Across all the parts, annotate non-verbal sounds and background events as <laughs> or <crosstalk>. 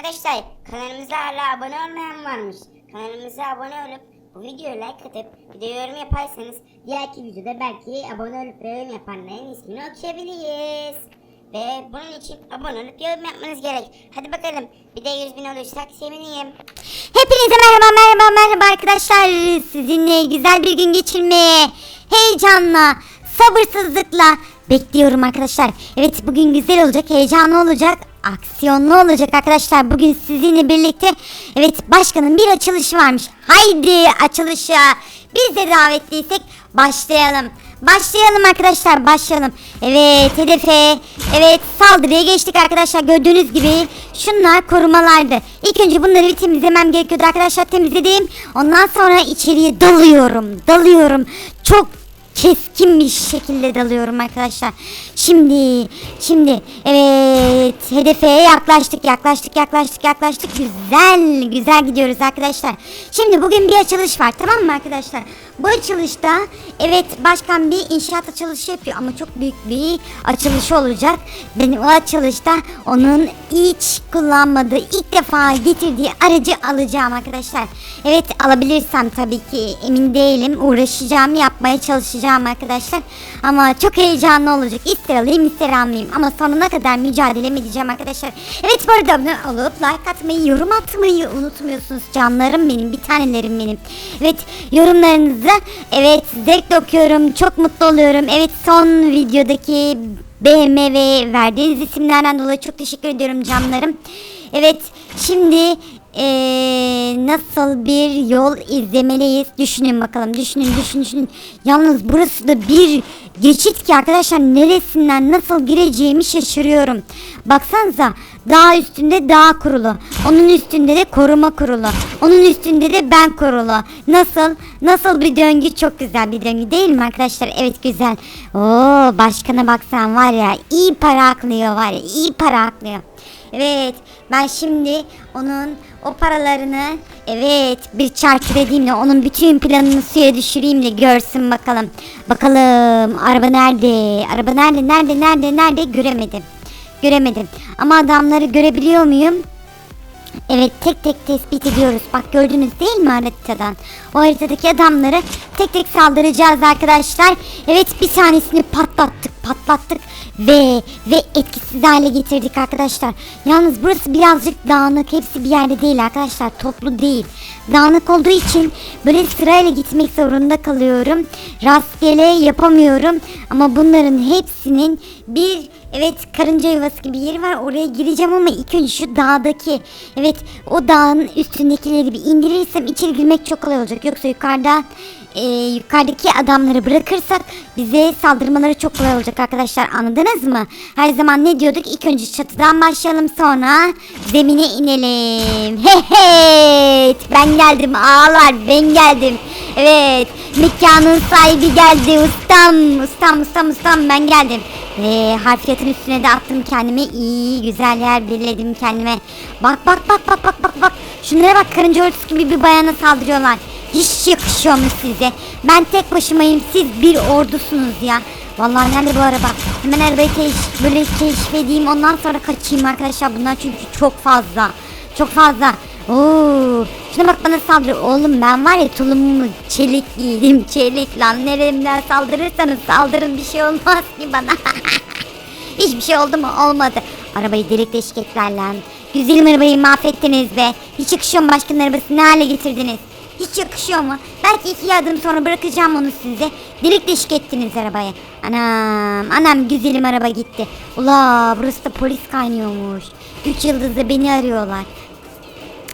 Arkadaşlar kanalımıza hala abone olmayan varmış. Kanalımıza abone olup bu videoya like atıp bir de yorum yaparsanız diğerki videoda belki abone olup yorum yapanların ismini okuyabiliriz. Ve bunun için abone olup yorum yapmanız gerek. Hadi bakalım bir de 100 bin olursak sevinirim. Hepinize merhaba merhaba merhaba arkadaşlar. Sizinle güzel bir gün geçirmeye heyecanla, sabırsızlıkla bekliyorum arkadaşlar. Evet bugün güzel olacak, heyecanlı olacak, aksiyonlu olacak arkadaşlar. Bugün sizinle birlikte evet başkanın bir açılışı varmış. Haydi açılışa. Biz de davetliysek başlayalım. Başlayalım arkadaşlar başlayalım. Evet hedefe evet saldırıya geçtik arkadaşlar gördüğünüz gibi şunlar korumalardı. İlk önce bunları bir temizlemem gerekiyordu arkadaşlar temizledim. Ondan sonra içeriye dalıyorum dalıyorum. Çok keskin bir şekilde dalıyorum arkadaşlar. Şimdi şimdi evet hedefe yaklaştık yaklaştık yaklaştık yaklaştık güzel güzel gidiyoruz arkadaşlar. Şimdi bugün bir açılış var tamam mı arkadaşlar? Bu açılışta evet başkan bir inşaat açılışı yapıyor ama çok büyük bir açılışı olacak. Ben o açılışta onun hiç kullanmadığı ilk defa getirdiği aracı alacağım arkadaşlar. Evet alabilirsem tabii ki emin değilim uğraşacağım yapmaya çalışacağım arkadaşlar. Ama çok heyecanlı olacak ister alayım ister almayayım ama sonuna kadar mücadele edeceğim arkadaşlar. Evet bu arada abone olup like atmayı yorum atmayı unutmuyorsunuz canlarım benim bir tanelerim benim. Evet yorumlarınızı evet zevkle okuyorum çok mutlu oluyorum. Evet son videodaki ve verdiğiniz isimlerden dolayı çok teşekkür ediyorum canlarım. Evet şimdi eee, nasıl bir yol izlemeliyiz düşünün bakalım düşünün düşünün düşünün. Yalnız burası da bir geçit ki arkadaşlar neresinden nasıl gireceğimi şaşırıyorum. Baksanıza dağ üstünde dağ kurulu. Onun üstünde de koruma kurulu. Onun üstünde de ben kurulu. Nasıl? Nasıl bir döngü? Çok güzel bir döngü değil mi arkadaşlar? Evet güzel. Oo başkana baksan var ya iyi para aklıyor var ya iyi para aklıyor. Evet ben şimdi onun o paralarını evet bir çarçur edeyim de onun bütün planını suya düşüreyim de görsün bakalım. Bakalım araba nerede? Araba nerede? Nerede? Nerede? Nerede? Göremedim. Göremedim. Ama adamları görebiliyor muyum? Evet tek tek tespit ediyoruz. Bak gördünüz değil mi haritadan? O haritadaki adamları tek tek saldıracağız arkadaşlar. Evet bir tanesini patlattık patlattık ve ve etkisiz hale getirdik arkadaşlar. Yalnız burası birazcık dağınık. Hepsi bir yerde değil arkadaşlar. Toplu değil. Dağınık olduğu için böyle sırayla gitmek zorunda kalıyorum. Rastgele yapamıyorum. Ama bunların hepsinin bir Evet karınca yuvası gibi yeri var oraya gireceğim ama ilk önce şu dağdaki evet o dağın üstündekileri bir indirirsem içeri girmek çok kolay olacak yoksa yukarıda e, yukarıdaki adamları bırakırsak bize saldırmaları çok kolay olacak arkadaşlar anladınız mı? Her zaman ne diyorduk ilk önce çatıdan başlayalım sonra zemine inelim <laughs> hey ben geldim ağlar ben geldim evet mekanın sahibi geldi ustam ustam ustam ustam ben geldim ve harfiyatın üstüne de attım kendime iyi güzel yer belirledim kendime. Bak bak bak bak bak bak bak. Şunlara bak karınca örtüsü gibi bir bayana saldırıyorlar. Hiç yakışıyor mu size? Ben tek başımayım siz bir ordusunuz ya. Vallahi nerede bu araba? Hemen arabayı keş böyle keşfedeyim ondan sonra kaçayım arkadaşlar bunlar çünkü çok fazla. Çok fazla. Oo, şuna bak bana saldırıyor. Oğlum ben var ya tulumumu çelik giydim <laughs> çelik lan. Neremden saldırırsanız saldırın bir şey olmaz ki bana. <laughs> Hiçbir şey oldu mu? Olmadı. Arabayı delik deşik ettiler lan. Güzelim arabayı mahvettiniz be. Hiç yakışıyor mu başkanın arabası ne hale getirdiniz? Hiç yakışıyor mu? Belki iki adım sonra bırakacağım onu size. Delik deşik ettiniz arabayı. Anam, anam güzelim araba gitti. Ula burası da polis kaynıyormuş. Üç yıldızlı beni arıyorlar.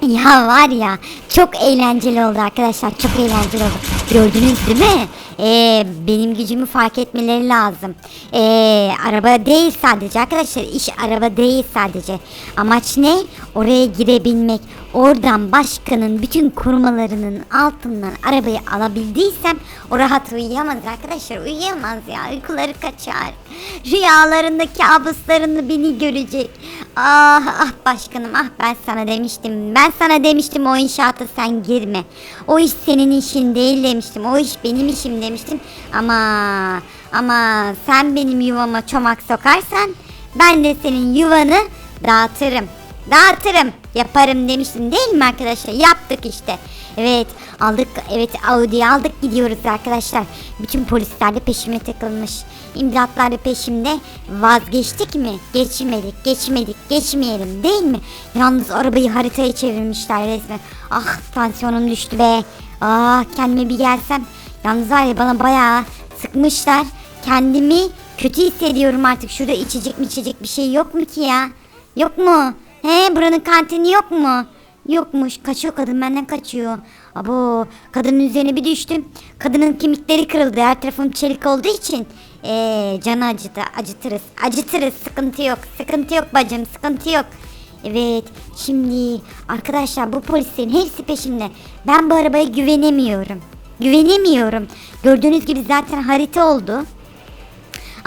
Ya var ya çok eğlenceli oldu arkadaşlar çok eğlenceli oldu. Gördünüz değil mi? Ee, benim gücümü fark etmeleri lazım. Ee, araba değil sadece arkadaşlar iş araba değil sadece. Amaç ne? Oraya girebilmek. Oradan başkanın bütün korumalarının altından arabayı alabildiysem o rahat uyuyamaz arkadaşlar uyuyamaz ya uykuları kaçar. Rüyalarında kabuslarında beni görecek. Ah ah başkanım ah ben sana demiştim. Ben sana demiştim o inşaata sen girme. O iş senin işin değil demiştim. O iş benim işim demiştim. Ama ama sen benim yuvama çomak sokarsan ben de senin yuvanı dağıtırım. Dağıtırım. Yaparım demiştim değil mi arkadaşlar? Yaptık işte. Evet aldık evet Audi'yi aldık gidiyoruz arkadaşlar. Bütün polisler de peşime takılmış. İmdatlar da peşimde. Vazgeçtik mi? Geçmedik, geçmedik, geçmeyelim değil mi? Yalnız arabayı haritaya çevirmişler resmen. Ah tansiyonum düştü be. Ah kendime bir gelsem. Yalnız var ya bana bayağı sıkmışlar. Kendimi kötü hissediyorum artık. Şurada içecek mi içecek bir şey yok mu ki ya? Yok mu? He buranın kantini yok mu? Yokmuş. Kaçıyor kadın benden kaçıyor. Abo kadının üzerine bir düştüm. Kadının kemikleri kırıldı. Her tarafım çelik olduğu için. Ee, canı acıdı. Acıtırız. Acıtırız. Sıkıntı yok. Sıkıntı yok bacım. Sıkıntı yok. Evet. Şimdi arkadaşlar bu polislerin hepsi peşimde. Ben bu arabaya güvenemiyorum. Güvenemiyorum. Gördüğünüz gibi zaten harita oldu.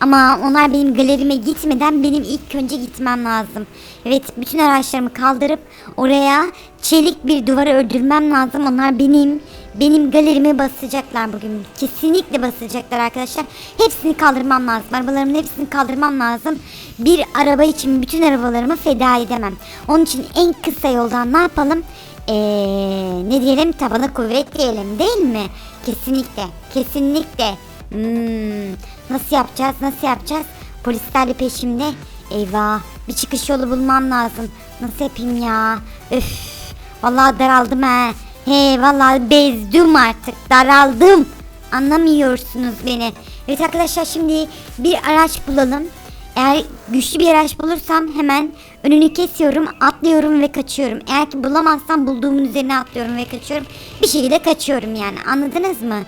Ama onlar benim galerime gitmeden benim ilk önce gitmem lazım. Evet bütün araçlarımı kaldırıp oraya çelik bir duvara öldürmem lazım. Onlar benim benim galerime basacaklar bugün. Kesinlikle basacaklar arkadaşlar. Hepsini kaldırmam lazım. Arabalarımın hepsini kaldırmam lazım. Bir araba için bütün arabalarımı feda edemem. Onun için en kısa yoldan ne yapalım? Ee, ne diyelim tabana kuvvet diyelim değil mi? Kesinlikle. Kesinlikle. Hmm, nasıl yapacağız? Nasıl yapacağız? Polisler de peşimde. Eyvah. Bir çıkış yolu bulmam lazım. Nasıl yapayım ya? Öf. Vallahi daraldım ha. He vallahi bezdim artık. Daraldım. Anlamıyorsunuz beni. Evet arkadaşlar şimdi bir araç bulalım. Eğer güçlü bir araç bulursam hemen önünü kesiyorum, atlıyorum ve kaçıyorum. Eğer ki bulamazsam bulduğumun üzerine atlıyorum ve kaçıyorum. Bir şekilde kaçıyorum yani. Anladınız mı?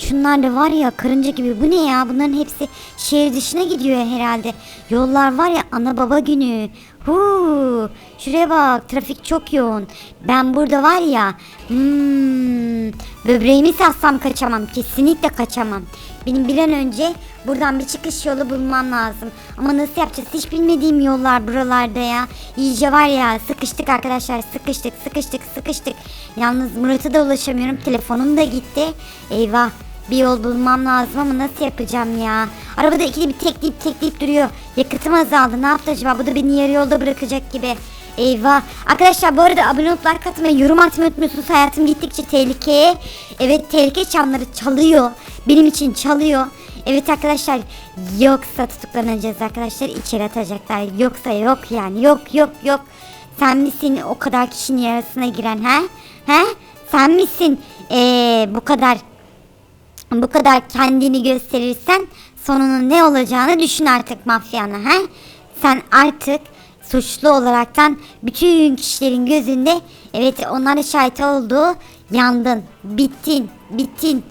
Şunlar da var ya karınca gibi. Bu ne ya? Bunların hepsi şehir dışına gidiyor herhalde. Yollar var ya ana baba günü. Huu, şuraya bak trafik çok yoğun. Ben burada var ya hmm, böbreğimi sassam kaçamam. Kesinlikle kaçamam. Benim bir an önce buradan bir çıkış yolu bulmam lazım. Ama nasıl yapacağız? Hiç bilmediğim yollar buralarda ya. İyice var ya sıkıştık arkadaşlar. Sıkıştık sıkıştık sıkıştık. Yalnız Murat'a da ulaşamıyorum. Telefonum da gitti. Eyvah. Bir yol bulmam lazım ama nasıl yapacağım ya? Arabada ikili bir tekleyip tekleyip duruyor. Yakıtım azaldı. Ne yaptı acaba? Bu da beni yarı yolda bırakacak gibi. Eyvah. Arkadaşlar bu arada abone olup like atmayı, yorum atmayı unutmuyorsunuz. Hayatım gittikçe tehlikeye. Evet tehlike çanları çalıyor. Benim için çalıyor. Evet arkadaşlar yoksa tutuklanacağız arkadaşlar. içeri atacaklar. Yoksa yok yani. Yok yok yok. Sen misin o kadar kişinin yarasına giren ha? Ha? Sen misin ee, bu kadar bu kadar kendini gösterirsen sonunun ne olacağını düşün artık mafyana ha? Sen artık suçlu olaraktan bütün kişilerin gözünde evet onlara şahit oldu yandın bittin bittin.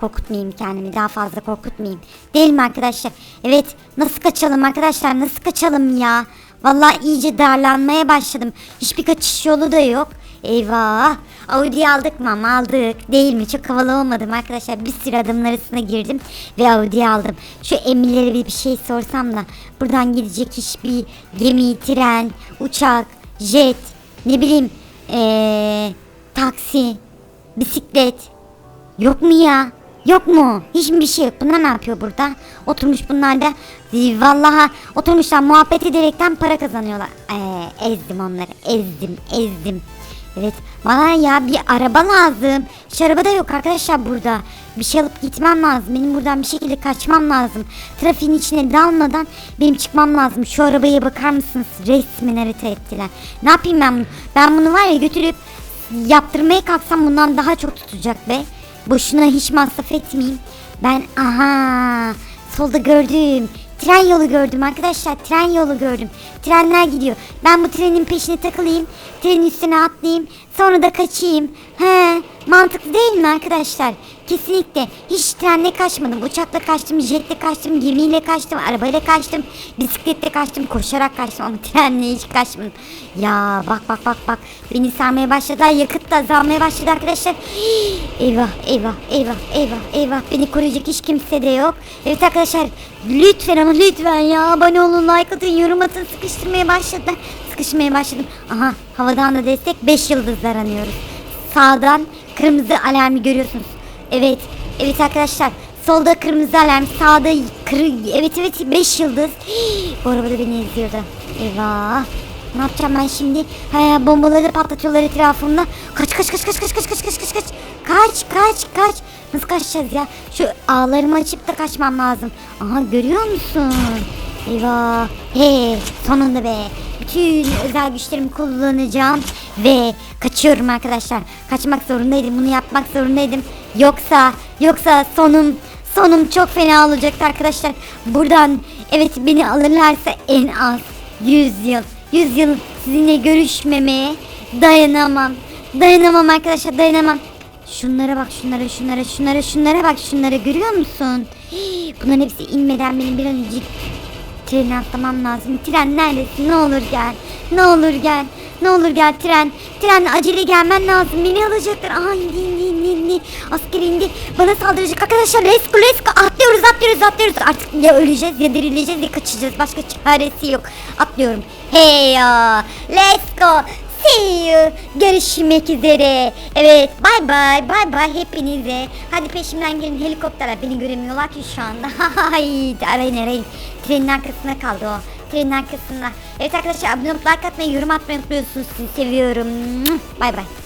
Korkutmayayım kendimi daha fazla korkutmayayım. Değil mi arkadaşlar? Evet nasıl kaçalım arkadaşlar nasıl kaçalım ya? Vallahi iyice darlanmaya başladım. Hiçbir kaçış yolu da yok Eyvah. Audi'yi aldık mı aldık. Değil mi? Çok havalı olmadım arkadaşlar. Bir sürü adamın arasına girdim ve Audi'yi aldım. Şu emirlere bir, bir şey sorsam da buradan gidecek hiçbir gemi, tren, uçak, jet, ne bileyim ee, taksi, bisiklet yok mu ya? Yok mu? Hiçbir şey yok. Bunlar ne yapıyor burada? Oturmuş bunlar da vallahi oturmuşlar muhabbet ederekten para kazanıyorlar. Ee, ezdim onları. Ezdim, ezdim. Evet bana ya bir araba lazım. Hiç araba da yok arkadaşlar burada. Bir şey alıp gitmem lazım. Benim buradan bir şekilde kaçmam lazım. Trafiğin içine dalmadan benim çıkmam lazım. Şu arabaya bakar mısınız? Resmen harita ettiler. Ne yapayım ben bunu? Ben bunu var ya götürüp yaptırmaya kalksam bundan daha çok tutacak be. Boşuna hiç masraf etmeyeyim. Ben aha solda gördüm. Tren yolu gördüm arkadaşlar. Tren yolu gördüm. Trenler gidiyor. Ben bu trenin peşine takılayım. Trenin üstüne atlayayım. Sonra da kaçayım. He, mantıklı değil mi arkadaşlar? Kesinlikle. Hiç trenle kaçmadım. Uçakla kaçtım, jetle kaçtım, gemiyle kaçtım, arabayla kaçtım, bisikletle kaçtım, koşarak kaçtım ama <laughs> trenle hiç kaçmadım. Ya bak bak bak bak. Beni sarmaya başladılar. Yakıt da azalmaya başladı arkadaşlar. <gasps> Eyvah eyvah eyvah eyvah eyvah. Beni koruyacak hiç kimse de yok. Evet arkadaşlar lütfen ama lütfen ya abone olun, like atın, yorum atın. Sıkıştırmaya başladılar. Sıkışmaya başladım. Aha havadan da destek 5 yıldızlar anıyoruz. Sağdan kırmızı alarmı görüyorsunuz. Evet. Evet arkadaşlar. Solda kırmızı alarm. Sağda kır... Evet evet 5 yıldız. Hii, <gasps> bu araba da beni izliyordu. Eyvah. Ne yapacağım ben şimdi? He, bombaları patlatıyorlar etrafımda. Kaç kaç kaç kaç kaç kaç kaç kaç kaç kaç. Kaç kaç kaç. Nasıl kaçacağız ya? Şu ağlarımı açıp da kaçmam lazım. Aha görüyor musun? Eyvah. He sonunda be. Bütün özel güçlerimi kullanacağım ve kaçıyorum arkadaşlar. Kaçmak zorundaydım. Bunu yapmak zorundaydım. Yoksa yoksa sonum sonum çok fena olacaktı arkadaşlar. Buradan evet beni alırlarsa en az 100 yıl 100 yıl sizinle görüşmemeye dayanamam. Dayanamam arkadaşlar dayanamam. Şunlara bak şunlara şunlara şunlara şunlara bak şunlara görüyor musun? Bunların hepsi inmeden benim bir an önce Treni atlamam lazım. Tren neredesin? Ne olur gel. Ne olur gel. Ne olur gel tren. Tren acele gelmen lazım. Beni alacaklar. Aha indi indi indi indi. Asker indi. Bana saldıracak. Arkadaşlar let's go. Atlıyoruz atlıyoruz atlıyoruz. Artık ya öleceğiz ya dirileceğiz ya kaçacağız. Başka çaresi yok. Atlıyorum. Hey ya. Let's go. You. Görüşmek üzere. Evet bye bye bye bye hepinize. Hadi peşimden gelin helikopterler beni göremiyorlar ki şu anda. <laughs> Haydi arayın arayın. Trenin arkasında kaldı o. Trenin arkasında. Evet arkadaşlar abone olup like atmayı yorum atmayı unutmuyorsunuz. Sizi seviyorum. Bay bay.